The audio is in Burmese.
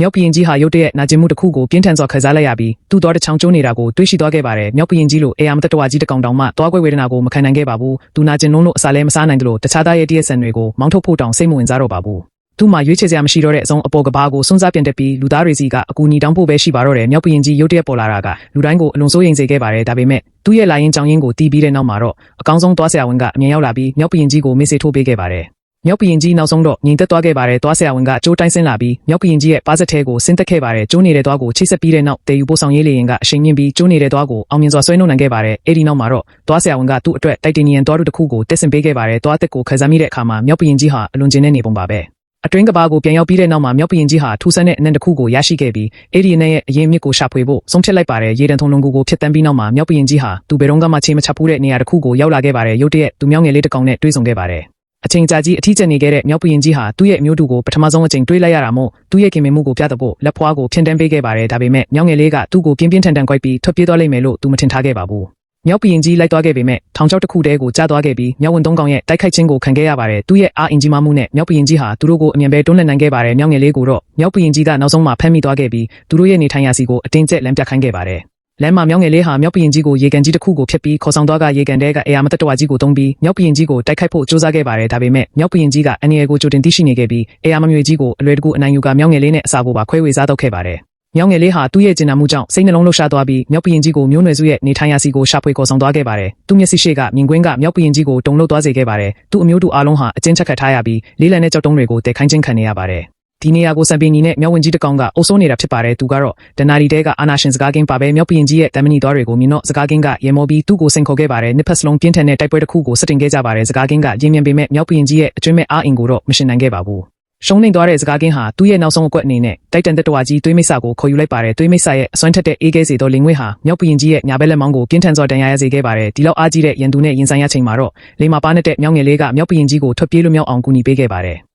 မြောက်ပရင်ကြီးဟာရုတ်တရက်နာကျင်မှုတစ်ခုကိုပြင်းထန်စွာခံစားလိုက်ရပြီးသူ့တော်တစ်ချောင်းကျိုးနေတာကိုတွေးရှိသွားခဲ့ပါတယ်မြောက်ပရင်ကြီးလိုအေယာမတတဝါကြီးတစ်ကောင်တောင်မှသွားခွဲဝေဒနာကိုမခံနိုင်ခဲ့ပါဘူးသူနာကျင်နှုံးလို့အစာလည်းမစားနိုင်သလိုတခြားသားရဲ့တရက်ဆန်တွေကိုမောင်းထုတ်ဖို့တောင်စိတ်မဝင်စားတော့ပါဘူးသူ့မှာရွေးချယ်စရာမရှိတော့တဲ့အစုံအပေါ်ကဘာကိုစွန့်စားပြန်တက်ပြီးလူသားတွေစီကအကူအညီတောင်းဖို့ပဲရှိပါတော့တယ်မြောက်ပရင်ကြီးရုတ်တရက်ပေါ်လာတာကလူတိုင်းကိုအလွန်စိုးရိမ်စေခဲ့ပါတယ်ဒါပေမဲ့သူ့ရဲ့လာရင်ကြောင်ရင်းကိုတီးပြီးတဲ့နောက်မှာတော့အကောင်းဆုံးသွားဆရာဝန်ကအမြင်ရောက်လာပြီးမြောက်ပရင်ကြီးကိုမေ့စေထိုးပေးခဲ့ပါတယ် မြောက်ပရင်ကြီးနောက်ဆုံးတော့ငြိမ်သက်သွားခဲ့ပါတယ်သွားဆရာဝန်ကကြိုးတိုင်းဆင်းလာပြီးမြောက်ပရင်ကြီးရဲ့ပါးစက်ထဲကိုဆင်းသက်ခဲ့ပါတယ်ကျိုးနေတဲ့သွားကိုချိတ်ဆက်ပြီးတဲ့နောက်တေယူပို့ဆောင်ရေးလေရင်ကအရှိန်မြင့်ပြီးကျိုးနေတဲ့သွားကိုအောင်မြင်စွာဆွဲနှုတ်နိုင်ခဲ့ပါတယ်အဲ့ဒီနောက်မှာတော့သွားဆရာဝန်ကသူ့အတွက်တိုက်တင်နီယန်သွားတို့တစ်ခုကိုတက်ဆင်ပေးခဲ့ပါတယ်သွားတက်ကိုခန်းစားမိတဲ့အခါမှာမြောက်ပရင်ကြီးဟာအလွန်ကျဉ်တဲ့နေပုံပါပဲအတွင်းကဘာကိုပြန်ရောက်ပြီးတဲ့နောက်မှာမြောက်ပရင်ကြီးဟာထူဆန်းတဲ့အနံတစ်ခုကိုရရှိခဲ့ပြီးအဲ့ဒီအနံရဲ့အရင်မြစ်ကိုရှာဖွေဖို့ဆုံးဖြတ်လိုက်ပါတယ်ရေတံထုံလုံးကူကိုဖျက်တမ်းပြီးနောက်မှာမြောက်ပရင်ကြီးဟာသူဘယ်တော့မှချိန်မချဘူးတဲ့နေရာတစ်ခုကိုရောက်လာခဲ့ပါတယ်ရုတ်တရက်သူမြောက်ငယ်လေးတစ်ကောင်နဲ့တွေ့ဆုံခဲ့ပါတယ် အချိန်ကြာကြီးအထီးကျန်နေခဲ့တဲ့မြောက်ပရင်ကြီးဟာသူ့ရဲ့အမျိုးတူကိုပထမဆုံးအချိန်တွေ့လိုက်ရတာမို့သူ့ရဲ့ခင်မင်မှုကိုပြသဖို့လက်ဖွားကိုဖြန့်တန်းပေးခဲ့ပါတယ်ဒါပေမဲ့မြောက်ငယ်လေးကသူ့ကိုပြင်းပြင်းထန်ထန်ကြိုက်ပြီးထွက်ပြေးသွားလိမ့်မယ်လို့သူမထင်ထားခဲ့ပါဘူးမြောက်ပရင်ကြီးလိုက်သွားခဲ့ပေမဲ့ထောင်ချောက်တစ်ခုတည်းကိုကြားသွားခဲ့ပြီးမြောက်ဝင်သုံးကောင်ရဲ့တိုက်ခိုက်ခြင်းကိုခံခဲ့ရပါတယ်သူ့ရဲ့အားအင်ကြီးမမှုနဲ့မြောက်ပရင်ကြီးဟာသူတို့ကိုအမြန်ပဲတွန်းလှန်နိုင်ခဲ့ပါတယ်မြောက်ငယ်လေးကိုတော့မြောက်ပရင်ကြီးကနောက်ဆုံးမှဖမ်းမိသွားခဲ့ပြီးသူတို့ရဲ့နေထိုင်ရာစီကိုအတင်းကျပ်လမ်းပြခိုင်းခဲ့ပါတယ် လမ်းမှာမြောက်ငယ်လေးဟာမြောက်ပရင်ကြီးကိုရေကန်ကြီးတစ်ခုကိုဖျက်ပြီးခေါ်ဆောင်သွားကရေကန်တဲကအေယာမတတဝါကြီးကိုတုံးပြီးမြောက်ပရင်ကြီးကိုတိုက်ခိုက်ဖို့ကြိုးစားခဲ့ပါတယ်ဒါပေမဲ့မြောက်ပရင်ကြီးကအန်ရီယယ်ကိုကြိုတင်သိရှိနေခဲ့ပြီးအေယာမမျိုးကြီးကိုအလွယ်တကူအနိုင်ယူကမြောက်ငယ်လေးနဲ့အစာကိုပါခွဲဝေစားတော့ခဲ့ပါတယ်မြောက်ငယ်လေးဟာသူ့ရဲ့ကျင်နာမှုကြောင့်စိတ်နှလုံးလှုပ်ရှားသွားပြီးမြောက်ပရင်ကြီးကိုမျိုးနွယ်စုရဲ့နေထိုင်ရာစီကိုရှာဖွေခေါ်ဆောင်သွားခဲ့ပါတယ်သူမျက်စိရှိကမြင်ကွင်းကမြောက်ပရင်ကြီးကိုတုံလှုပ်သွားစေခဲ့ပါတယ်သူ့အမျိုးတူအားလုံးဟာအကျဉ်းချက်ခတ်ထားရပြီးလေးလံတဲ့ကြောက်တုံးတွေကိုတဲခိုင်းခြင်းခံနေရပါတယ် ဒီနေရာကိုစံပင်ကြီးနဲ့မြောက်ဝင်ကြီးတကောင်ကအုပ်စိုးနေတာဖြစ်ပါတယ်သူကတော့ဒနာရီတဲကအာနာရှင်စကားကင်းပါပဲမြောက်ပရင်ကြီးရဲ့တမန်နီသွားတွေကိုမြင်တော့စကားကင်းကရေမောပြီးသူ့ကိုစိန်ခေါ်ခဲ့ပါတယ်နှစ်ဖက်စလုံးပြင်းထန်တဲ့တိုက်ပွဲတစ်ခုကိုစတင်ခဲ့ကြပါတယ်စကားကင်းကရင်းမြန်ပေမဲ့မြောက်ပရင်ကြီးရဲ့အကျွမ်းမဲ့အားအင်ကိုတော့မရှင်နိုင်ခဲ့ပါဘူးရှုံးနေသွားတဲ့စကားကင်းဟာသူ့ရဲ့နောက်ဆုံးအကွက်အနေနဲ့တိုက်တန်တက်တော်ကြီးသွေးမိတ်ဆာကိုခေါ်ယူလိုက်ပါတယ်သွေးမိတ်ဆာရဲ့အစွမ်းထက်တဲ့အေးခဲစေသောလင်ငွေဟာမြောက်ပရင်ကြီးရဲ့ညာဘက်လက်မောင်းကိုပြင်းထန်စွာတန်ရာရစေခဲ့ပါတယ်ဒီလောက်အားကြီးတဲ့ရန်သူနဲ့ရင်ဆိုင်ရချိန်မှာတော့လေမာပါနဲ့တဲ့မြောက်ငယ်လေးကမြောက်ပရင်ကြီးကိုထွက်ပြေးလွတ်မြောက်အောင်ကူညီပေးခဲ့ပါတယ်